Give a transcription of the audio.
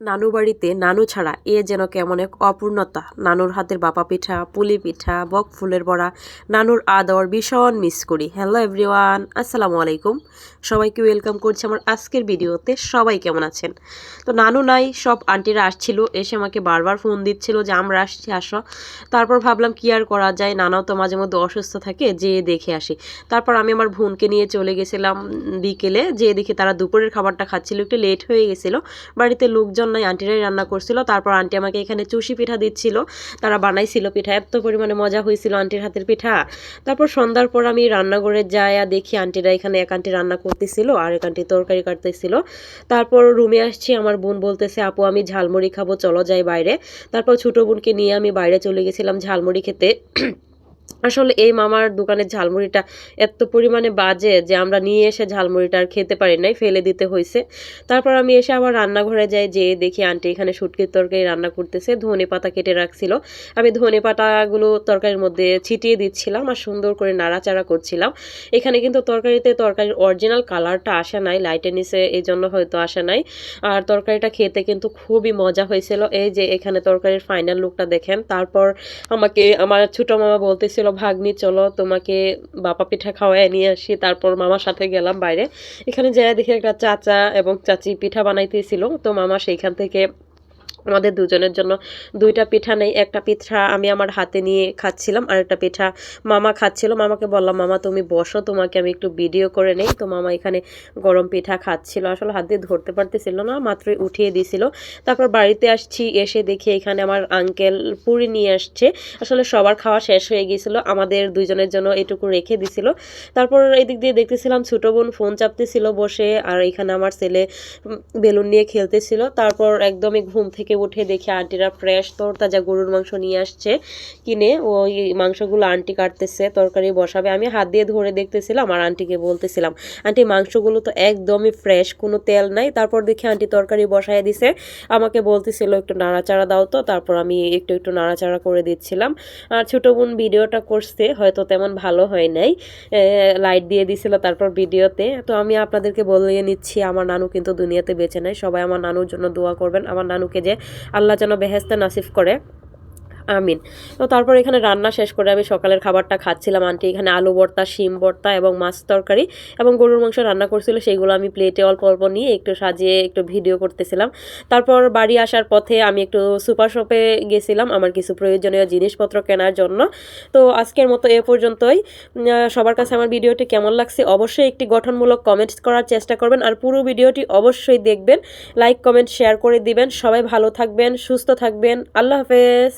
নানু বাড়িতে নানু ছাড়া এ যেন কেমন এক অপূর্ণতা। নানুর হাতের বাপা পিঠা, পুলি পিঠা, বক ফুলের বড়া, নানুর আদর ভীষণ মিস করি। হ্যালো এভরিওয়ান আসসালামু আলাইকুম। সবাইকে ওয়েলকাম করছি আমার আজকের ভিডিওতে। সবাই কেমন আছেন? তো নানু নাই, সব আন্টিরা আসছিল, এসে আমাকে বারবার ফোন দিচ্ছিল যে আমরা আসছি, আসো। তারপর ভাবলাম কি আর করা যায়? নানাও তো মাঝে মধ্যে অসুস্থ থাকে যে দেখে আসি। তারপর আমি আমার বোনকে নিয়ে চলে গেছিলাম বিকেলে যে দেখি তারা দুপুরের খাবারটা খাচ্ছিল, একটু লেট হয়ে গেছিল। বাড়িতে লোকজন নাই আন্টিরাই রান্না করছিল। তারপর আন্টি আমাকে এখানে চুষি পিঠা দিচ্ছিল। তারা বানাইছিল পিঠা। এত পরিমাণে মজা হয়েছিল আন্টির হাতের পিঠা। তারপর সন্ধ্যার পর আমি রান্নাঘরে যাই আর দেখি আন্টিরা এখানে এক আন্টি রান্না করতেছিল, আর এক আন্টি তরকারি কাটতেছিল। তারপর রুমে আসছি, আমার বোন বলতেছে, আপু, আমি ঝালমুড়ি খাব, চলো যাই বাইরে। তারপর ছোটো বোনকে নিয়ে আমি বাইরে চলে গেছিলাম ঝালমুড়ি খেতে। আসলে এই মামার দোকানের ঝালমুড়িটা এত পরিমাণে বাজে যে আমরা নিয়ে এসে ঝালমুড়িটা আর খেতে পারি নাই, ফেলে দিতে হয়েছে তারপর আমি এসে আবার রান্নাঘরে যাই যে দেখি আন্টি এখানে শুটকির তরকারি রান্না করতেছে, ধনে পাতা কেটে রাখছিল। আমি ধনে পাতাগুলো তরকারির মধ্যে ছিটিয়ে দিচ্ছিলাম আর সুন্দর করে নাড়াচাড়া করছিলাম। এখানে কিন্তু তরকারিতে তরকারির অরিজিনাল কালারটা আসে নাই লাইটের নিচে এই জন্য হয়তো আসে নাই। আর তরকারিটা খেতে কিন্তু খুবই মজা হয়েছিল। এই যে এখানে তরকারির ফাইনাল লুকটা দেখেন, তারপর আমাকে, আমার ছোটো মামা বলতেছিল ভাগ্নি, চলো তোমাকে বাপা পিঠা খাওয়ায় নিয়ে আসি। তারপর মামার সাথে গেলাম বাইরে। এখানে যাই দেখি একটা চাচা এবং চাচি পিঠা বানাইতেছিল। তো মামা সেইখান থেকে আমাদের দুজনের জন্য দুইটা পিঠা নেই, একটা পিঠা আমি আমার হাতে নিয়ে খাচ্ছিলাম আর একটা পিঠা মামা খাচ্ছিল। মামাকে বললাম, মামা, তুমি বসো, তোমাকে আমি একটু ভিডিও করে নেই। তো মামা এখানে গরম পিঠা খাচ্ছিল। আসলে হাত দিয়ে ধরতে পারতেছিল না, মাত্রই উঠিয়ে দিছিল। তারপর বাড়িতে আসছি, এসে দেখি এখানে আমার আঙ্কেল পুরি নিয়ে আসছে। আসলে সবার খাওয়া শেষ হয়ে গিয়েছিল, আমাদের দুজনের জন্য এটুকু রেখে দিছিল। তারপর এদিক দিয়ে দেখতেছিলাম ছোটো বোন ফোন চাপতেছিল বসে, আর এখানে আমার ছেলে বেলুন নিয়ে খেলতেছিল। তারপর একদমই ঘুম থেকে উঠে দেখি আন্টিরা ফ্রেশ তোর তরতাজা গরুর মাংস নিয়ে আসছে। কিনে ওই মাংসগুলো আন্টি কাটতেছে, তরকারি বসাবে। আমি হাত দিয়ে ধরে দেখতেছিলাম আর আন্টিকে বলতেছিলাম, আন্টি, মাংসগুলো তো একদমই ফ্রেশ কোনো তেল নাই। তারপর দেখি আন্টি তরকারি বসায় দিছে। আমাকে বলতেছিল, একটু নাড়াচাড়া দাও তো। তারপর আমি একটু একটু নাড়াচাড়া করে দিচ্ছিলাম। আর ছোটো বোন ভিডিওটা করছে, হয়তো তেমন ভালো হয় নাই। লাইট দিয়ে দিছিল তারপর ভিডিওতে। তো আমি আপনাদেরকে বলে নিচ্ছি, আমার নানু কিন্তু দুনিয়াতে বেঁচে নেয় সবাই আমার নানুর জন্য দোয়া করবেন। আমার নানুকে যে আল্লাহ যেন বেহেস্তে নাসিফ করে। আমিন। তো তারপর এখানে রান্না শেষ করে আমি সকালের খাবারটা খাচ্ছিলাম। আন্টি এখানে আলু ভর্তা, শিম ভর্তা এবং মাছ তরকারি এবং গরুর মাংস রান্না করছিল। সেইগুলো আমি প্লেটে অল্প অল্প নিয়ে একটু সাজিয়ে একটু ভিডিও করতেছিলাম। তারপর বাড়ি আসার পথে আমি একটু সুপার শপে গেছিলাম আমার কিছু প্রয়োজনীয় জিনিসপত্র কেনার জন্য। তো আজকের মতো এ পর্যন্তই। সবার কাছে আমার ভিডিওটি কেমন লাগছে অবশ্যই একটি গঠনমূলক কমেন্টস করার চেষ্টা করবেন। আর পুরো ভিডিওটি অবশ্যই দেখবেন। লাইক কমেন্ট শেয়ার করে দিবেন। সবাই ভালো থাকবেন, সুস্থ থাকবেন। আল্লাহ হাফেজ।